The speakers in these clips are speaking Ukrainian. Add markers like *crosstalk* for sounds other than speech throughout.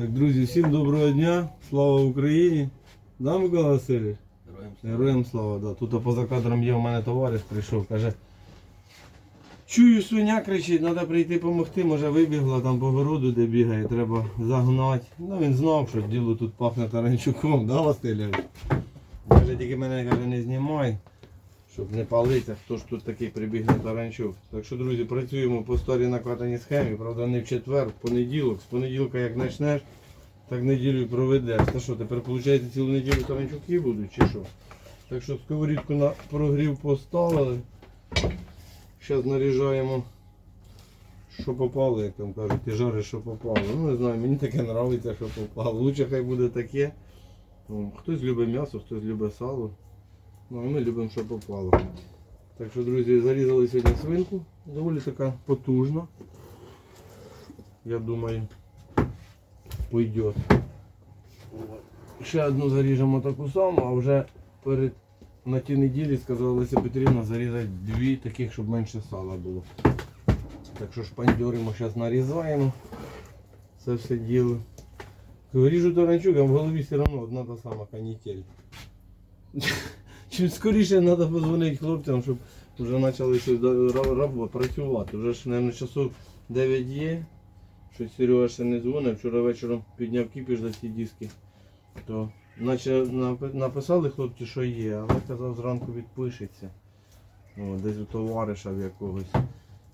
Так, друзі, всім доброго дня, слава Україні. Да, Микола Васильович? Героям слава. Героям слава, да. Тут поза кадром є у мене товариш прийшов, каже. Чую, свиня кричить, треба прийти допомогти, може вибігла там по городу, де бігає, треба загнати. Ну він знав, що діло тут пахне таранчуком, да, Васильович? Каже, тільки мене каже, не знімай, щоб не палитися, хто ж тут такий прибігне таранчук. Так що, друзі, працюємо по старій накатаній схемі, правда, не в четвер, в понеділок. З понеділка як почнеш, так неділю і проведеш. Та що, тепер виходить цілу неділю таранчуки будуть чи що? Так що сковорідку на прогрів поставили. Зараз наріжаємо, що попало, як там кажуть, ти жариш, що попало. Ну не знаю, мені таке подобається, що попало. Лучше хай буде таке. Хтось любить м'ясо, хтось любить сало. Ну а ми любимо, що попало. Так що, друзі, зарізали сьогодні свинку. Доволі така потужна. Я думаю, пойде. Ще одну заріжемо таку саму, а вже перед на тій неділі сказала Леся Петрівна зарізати дві таких, щоб менше сала було. Так що шпандьоримо, зараз нарізаємо. Це все діло. Ріжу таранчук, а в голові все одно одна та сама канітель. Чим скоріше треба подзвонити хлопцям, щоб вже почали щось працювати. Вже ж, мабуть, часов 9 є. Щось Серега ще не дзвонив. Вчора вечором підняв кіпіш за ці диски. То наче написали хлопці, що є, але казав зранку відпишеться. О, десь у товариша в якогось.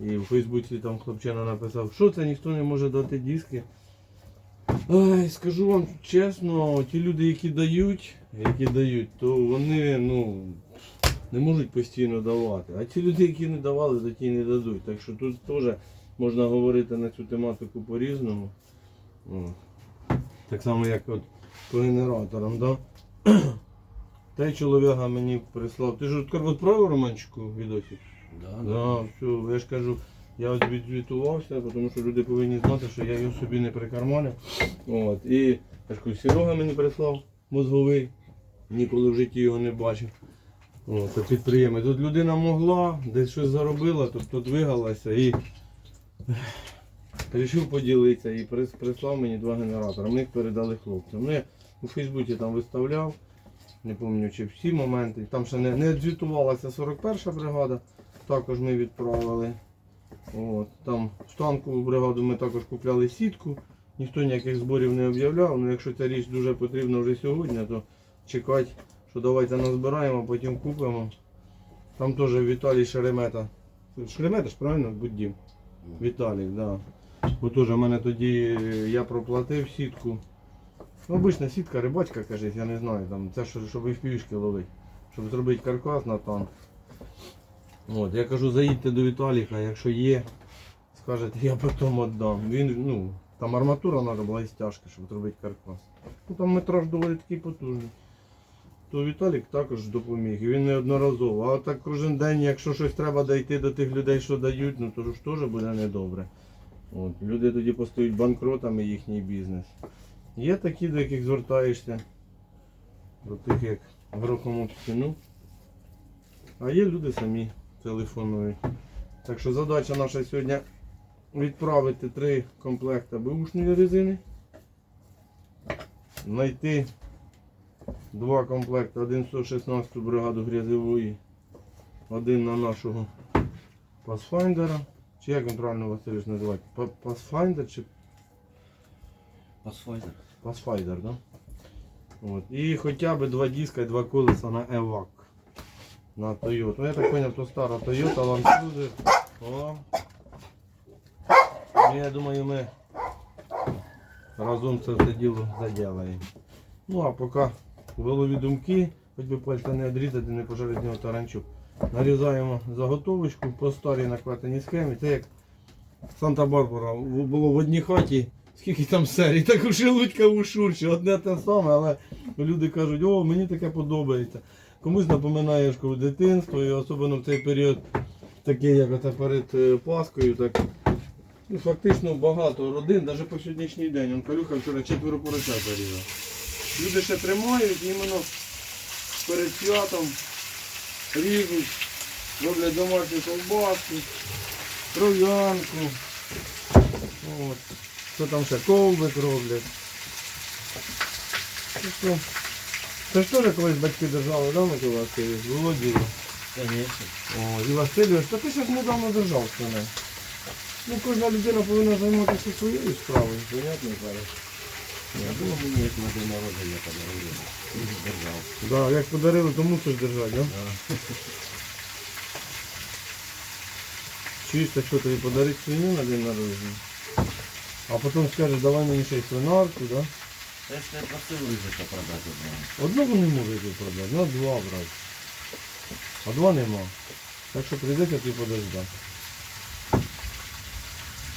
І в Фейсбуці там хлопчина написав, що це ніхто не може дати диски. Ай, скажу вам чесно, ті люди, які дають, які дають, то вони ну, не можуть постійно давати. А ті люди, які не давали, то ті не дадуть. Так що тут теж можна говорити на цю тематику по-різному. Так само, як от по генераторам, да? *clears throat* Той чоловіка мені прислав. Ти ж от відправив Романчику відосик? Да, Да, все, я ж кажу, я от відзвітувався, тому що люди повинні знати, що я його собі не прикарманив. От. І кажу, Серега мені прислав мозговий, ніколи в житті його не бачив. Це підприємець. Тут людина могла, десь щось заробила, тобто двигалася і вирішив поділитися і прислав мені два генератори. Ми їх передали хлопцям. Ну, я у Фейсбуці там виставляв, не пам'ятаю, чи всі моменти. Там ще не, не звітувалася 41 бригада, також ми відправили. От, там в танкову бригаду ми також купляли сітку. Ніхто ніяких зборів не об'являв. Ну якщо ця річ дуже потрібна вже сьогодні, то чекати, що давайте назбираємо, потім купимо. Там теж Віталій Шеремета. Шеремета ж правильно? Буддім. Віталій, так. Да. Бо теж в мене тоді е, я проплатив сітку. Ну, обична сітка, рибачка, кажуть, я не знаю, там, це що, щоб і в пішки ловити. Щоб зробити каркас на танк. От, я кажу, заїдьте до Віталіка, якщо є, скажете, я потім віддам. Він, ну, там арматура треба була і стяжка, щоб зробити каркас. Ну там метраж доволі такий потужний. То Віталік також допоміг. І він неодноразово. А так кожен день, якщо щось треба дійти до тих людей, що дають, ну то ж теж буде недобре. От, люди тоді постають банкротами їхній бізнес. Є такі, до яких звертаєшся, до тих, як грохом об стіну. А є люди самі телефонують. Так що задача наша сьогодні відправити три комплекти бушної резини. Знайти два комплекти, один 116 бригаду грязевої, один на нашого Pathfinder. Чи як він правильно Васильович називає? Па- Pathfinder чи Пасфайзер. Pathfinder, да? От. І хоча б два диска і два колеса на EVAC. На Toyota. Ну я так зрозумів, то стара Toyota, Land Cruiser. О. Ну, я думаю, ми разом це все діло заділаємо. Ну а поки голові думки, хоч би пальця не відрізати, не пожарити нього таранчук. Нарізаємо заготовочку по старій накладеній схемі. Це як Санта-Барбара було в одній хаті. Скільки там серій, так у шелудька у шурші, одне те саме, але люди кажуть, о, мені таке подобається. Комусь напоминає школу дитинство, і особливо в цей період, такий, як оце перед е, Паскою, так ну, фактично багато родин, навіть по сьогоднішній день. Он Калюха вчора четверо поросят зарізав. Люди ще тримають, іменно перед святом ріжуть, роблять домашню колбаску, кров'янку. Що там ще ковбик роблять. Це ж теж колись батьки держали, да, Микола Васильович? Було діло. Конечно. О, і Васильович, та ти ж недавно держав свиней. Ну, кожна людина повинна займатися своєю справою, понятно зараз. Я думаю, мені як на день народження подарували. Держав. Да, як подарили, то мусиш держати, да? Да. Так що тобі подарить свиню на день народження? А потім скажеш, давай мені ще й свинарку, да? Це ж не просив ризика продати одного. Одного не можете продати, на два брати. А два нема. Так що прийдеться ти подождати.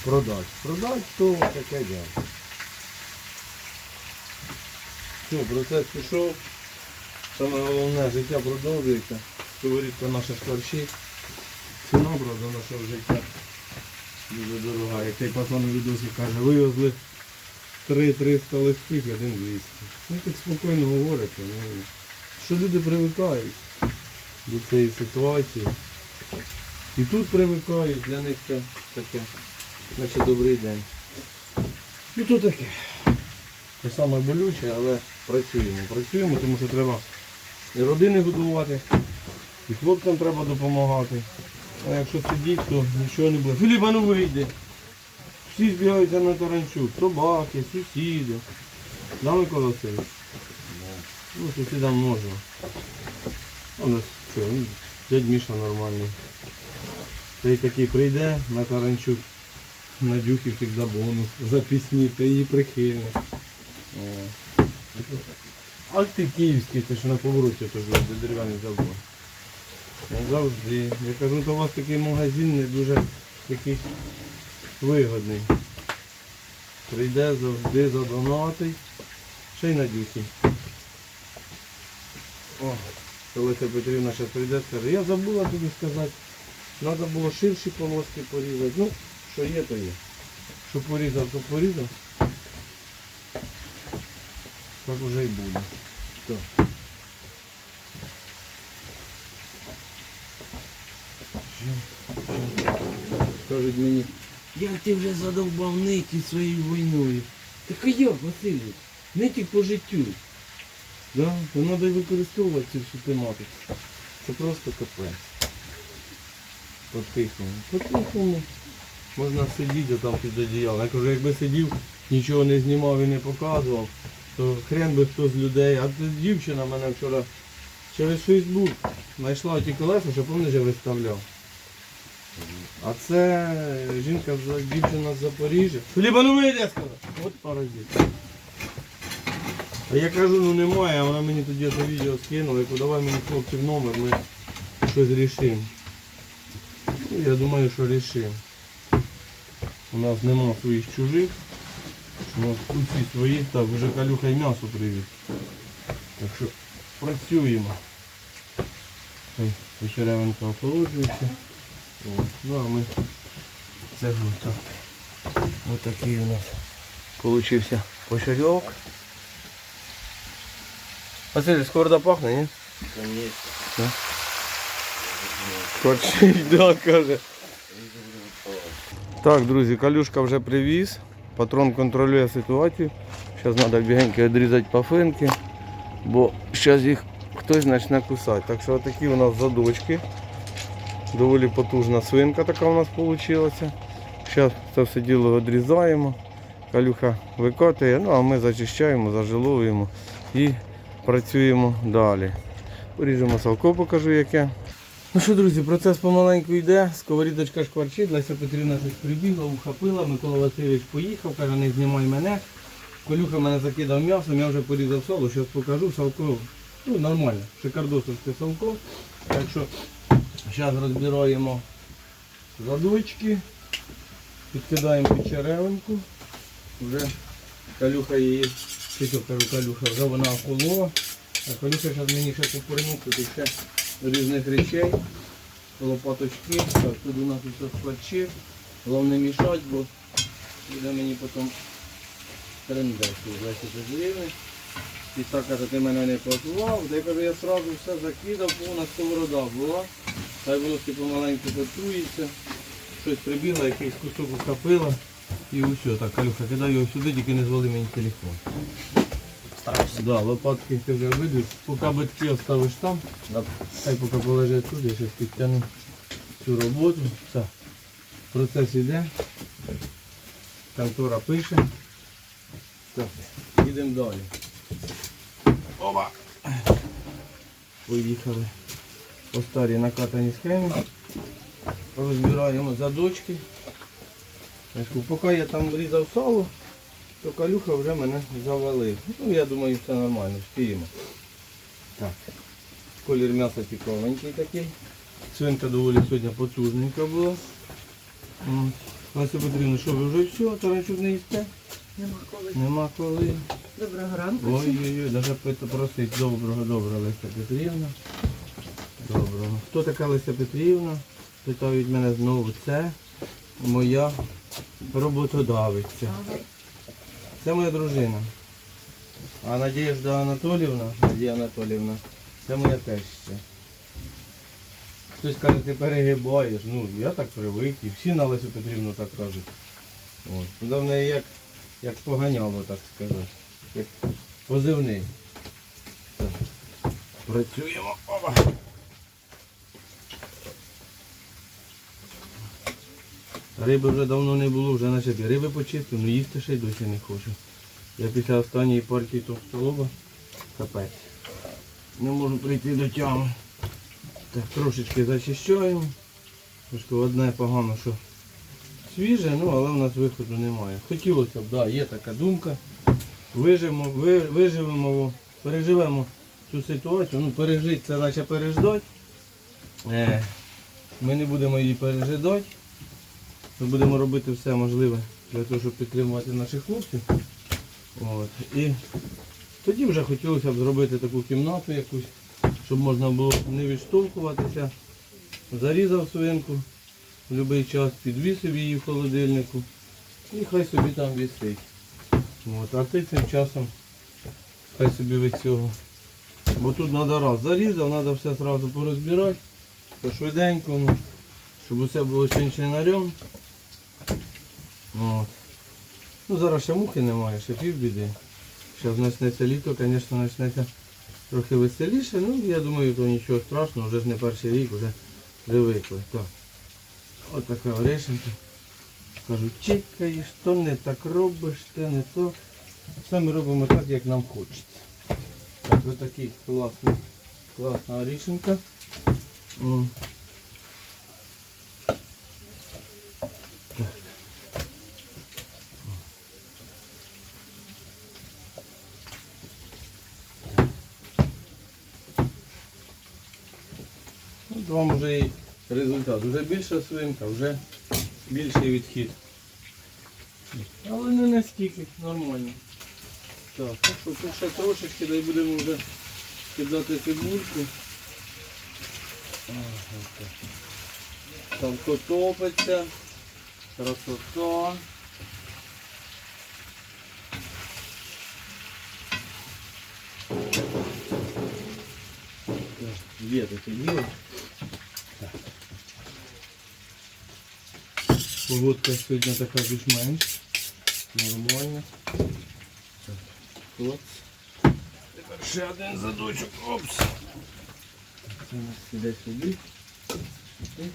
Продать. Продать, то таке діло. Все, процес пішов. Саме головне, життя продовжується. Сковорідка наша шкварчить. Ціна, правда, нашого життя дуже дорога. Як цей пацан у каже, вивезли 3-300 листів, один 200. Ну так спокійно говорите. Ну, що люди привикають до цієї ситуації. І тут привикають, для них це таке. Наче добрий день. І то таке. Те саме болюче, але працюємо. Працюємо, тому що треба і родини годувати, і хлопцям треба допомагати. А якщо сидіть, то нічого не буде. Філіпа, ну вийди. Всі збігаються на таранчук. Собаки, сусіди. Да, Микола Васильович? Ну, сусідам можна. У нас що, ну, дядь Міша нормальний. Цей такий прийде на таранчук. На дюхі завжди бонус. За пісні, ти її прихильник. О. А ти київський, ти що на повороті тобі, де дерев'яний забор. Ну, Завжди. Я кажу, то у вас такий магазин не дуже якийсь вигодний. Прийде завжди задонатить. Ще й на дюхі. О, Олеся Петрівна зараз прийде, скаже, я забула тобі сказати. Треба було ширші полоски порізати. Ну, що є, то є. Що порізав, то порізав. Так уже і буде. Так. Кажуть мені, як ти вже задовбав ниті своєю війною. Так а як, Василій? Нитік по життю. Да? То треба використовувати цю всю тематику. Це просто капець. По-тихому. По-тихому. Можна сидіти там під одіялом. Я кажу, якби сидів, нічого не знімав і не показував, то хрен би хто з людей. А тут дівчина мене вчора через Фейсбук знайшла ті колеса, що пам'ятаєш, я виставляв. А це жінка дівчина з Запоріжжя. Філіпа, ну вийди, я сказав. От паразит. А я кажу, ну немає, а вона мені тоді це відео скинула, я кажу, давай мені хлопців номер, ми щось рішимо. Ну, я думаю, що рішимо. У нас нема своїх чужих. У нас усі свої. Так, вже калюха і м'ясо привіз. Так що працюємо. Ой, Вечеревенька охолоджується. От. Ну а ми так. Ось такий у нас получився почерьок. Василь, скоро пахне, ні? Конечно. Корчить, *laughs* да, каже. Так, друзі, калюшка вже привіз. Патрон контролює ситуацію. Зараз треба бігенько відрізати пафинки, бо зараз їх хтось почне кусати. Так що такі у нас задочки. Доволі потужна свинка така у нас вийшла. Зараз це все діло відрізаємо. Калюха викотує, ну а ми зачищаємо, зажилуємо і працюємо далі. Поріжемо салко, покажу яке. Ну що, друзі, процес помаленьку йде, сковорідочка шкварчить, Леся Петрівна щось прибігла, ухопила, Микола Васильович поїхав, каже, не знімай мене. Колюха мене закидав м'ясом, я вже порізав сало, зараз покажу, салко, ну нормально, шикардосовське салко. Так що зараз розбираємо задочки, підкидаємо під черевинку. Вже калюха її, чи що кажу, калюха, вже вона охолола. А Калюха зараз мені ще попринути ще різних речей, лопаточки, так, тут у нас тут складчик, головне мішати, бо буде мені потім трендець, Леся Петрівни. І так каже, ти мене не позвав, я кажу, я одразу все закидав, повна сковорода була, хай воно всі помаленьку готується, щось прибігло, якийсь кусок ухопила і усе. Так, Калюха, кидай його сюди, тільки не звали мені телефон. постарався. Да, лопатки ти вже видиш. Поки битки оставиш там, Добре. хай поки полежать тут, я ще підтягну цю роботу. Так. Процес йде. Контора пише. Так, їдемо далі. Оба! Поїхали. По старій накатані схемі. Розбираємо задочки. Поки я там різав сало, то калюха вже мене завалив. Ну, я думаю, все нормально, вспіємо. Так. Колір м'яса цікавенький такий. Свинка доволі сьогодні потужненька була. Леся Петрівна, що ви вже все, таранчук не їсте? Нема коли. Нема коли. Доброго ранку. Ой-ой-ой, даже пита просить доброго, доброго Леся Петрівна. Доброго. Хто така Леся Петрівна? Питають мене знову. Це моя роботодавиця. Це моя дружина. А Надіжда Анатолівна, Надія Анатолівна, це моя теща. Хтось каже, ти перегибаєш. Ну, я так привик, і всі на Лесю Петрівну так кажуть. От. Ну, в як, як поганяло, так сказати. Як позивний. Так. Працюємо. Опа. Риби вже давно не було, вже наче риби почистив, але їсти ще й досі не хочу. Я після останньої партії товстолоба капець. Не можу прийти до тями. Так, трошечки зачищаємо. Трошки одне погано, що свіже, ну але в нас виходу немає. Хотілося б, да, є така думка. Виживемо, ви, виживемо, переживемо цю ситуацію. Ну, пережити це наче переждать. Е, ми не будемо її пережидати. Ми будемо робити все можливе для того, щоб підтримувати наших хлопців. От. І тоді вже хотілося б зробити таку кімнату якусь, щоб можна було не відштовхуватися. Зарізав свинку в будь-який час, підвісив її в холодильнику і хай собі там вісить. От. А ти цим часом хай собі від цього. Бо тут треба раз зарізав, треба все одразу порозбирати, по щоб усе було чинчинарем. От. Ну зараз ще мухи немає, ще півбіди. Зараз почнеться літо, звісно, почнеться трохи веселіше. Ну, я думаю, то нічого страшного, вже ж не перший рік, вже привикли. Так. Ось така орешенька. Кажу, чекаєш, то не так робиш, те не то. Все ми робимо так, як нам хочеться. Ось такий класний, класна орішенька. От вам вже і результат. Вже більша свинка, вже більший відхід. Але не наскільки, нормально. Так, ну що, ще трошечки, дай будемо вже кидати цибульку. Так. Там топиться. Красота. Так, Є таке діло. Так. Погодка сьогодні така більш-менш. Нормально. Тепер ще один задочок. Опс. Це у нас іде сюди. Сюди.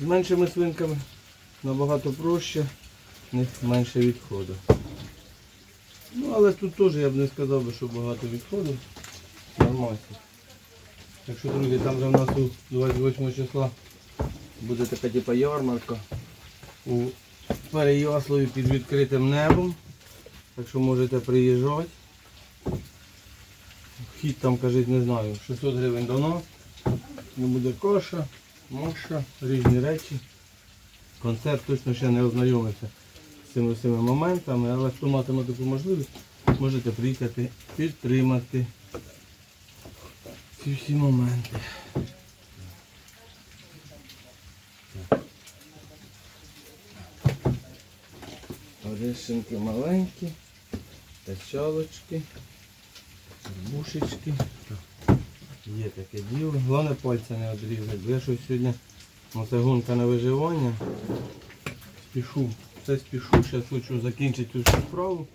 З меншими свинками набагато проще, в них менше відходу. Ну, але тут теж я б не сказав би, що багато відходу. Нормально. Так що, друзі, там вже в нас у 28 числа буде така типа ярмарка у Переяславі під відкритим небом. Так що можете приїжджати. Вхід там, кажуть, не знаю, 600 гривень нас. Не буде коша, моша, різні речі. Концерт точно ще не ознайомився з цими всіми моментами, але хто матиме таку можливість, можете приїхати підтримати ці всі моменти. Орешенки маленькі, тачалочки, бушечки. Є таке діло. Головне пальця не відрізати. бо Я щось сьогодні, ну гонка на виживання. Спішу Все спішу, зараз хочу закінчити цю справу,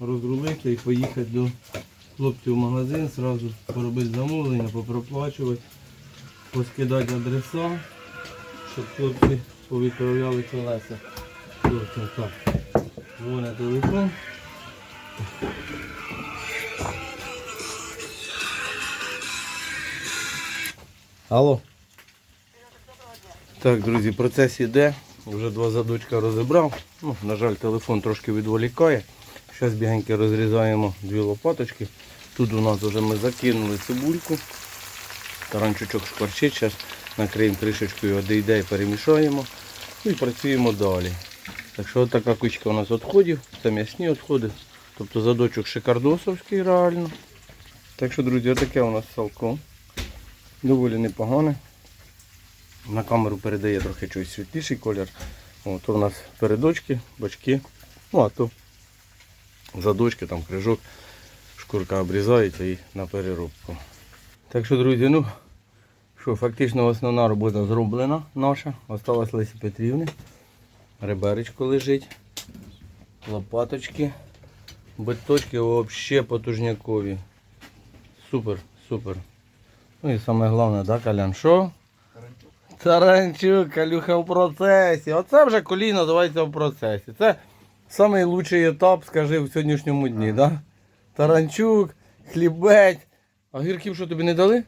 розрулити і поїхати до хлопців в магазин, зразу поробити замовлення, попроплачувати, поскидати адреса, щоб хлопці повідправляли колеса. Так. Телефон. Алло. Так, друзі, процес іде. Вже два задочка розібрав. Ну, на жаль, телефон трошки відволікає. Зараз бігенько розрізаємо дві лопаточки. Тут у нас вже ми закинули цибульку. Таранчучок шкварчить. Зараз накриємо кришечкою, одійде і перемішаємо. І працюємо далі. Так що така кучка у нас відходів. Це м'ясні відходи. Тобто задочок шикардосовський реально. Так що, друзі, отаке у нас салко. Доволі непогане. На камеру передає трохи чогось світліший колір. О, у нас передочки, бачки. Ну а то задочки, там крижок, шкурка обрізається і на переробку. Так що, друзі, ну що, фактично основна робота зроблена наша. Осталась Лесі Петрівни. Реберечко лежить. Лопаточки. Биточки взагалі потужнякові. Супер, супер. Ну і саме головне, да, Колян, що? Таранчук, Калюха в процесі. Оце вже коліно називається в процесі. Це найкращий етап, скажи, в сьогоднішньому дні, да? Таранчук, хлібець. А гірків що тобі не дали?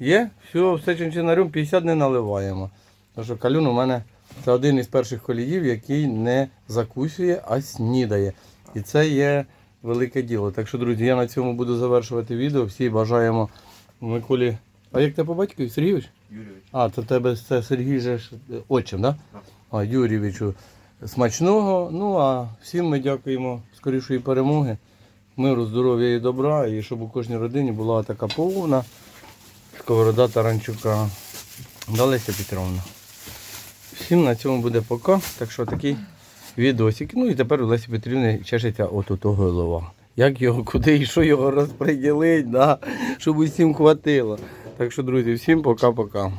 Є? Все, все чинчинарем 50 не наливаємо. Тому що калюн у мене це один із перших коліїв, який не закусює, а снідає. І це є велике діло. Так що, друзі, я на цьому буду завершувати відео. Всі бажаємо Миколі. А як тебе по батькові? Сергійович? Юрійович. А, то тебе це Сергій же е, отчим, да? Так. А, Юрійовичу смачного. Ну а всім ми дякуємо скорішої перемоги, миру, здоров'я і добра, і щоб у кожній родині була така повна сковорода Таранчука. Да, Леся Петровна. Всім на цьому буде пока. Так що такий відосик. Ну і тепер у Лесі Петрівни чешеться от ото голова. Як його, куди і що його розподілити, да? щоб усім хватило. Так що, друзі, всім пока-пока.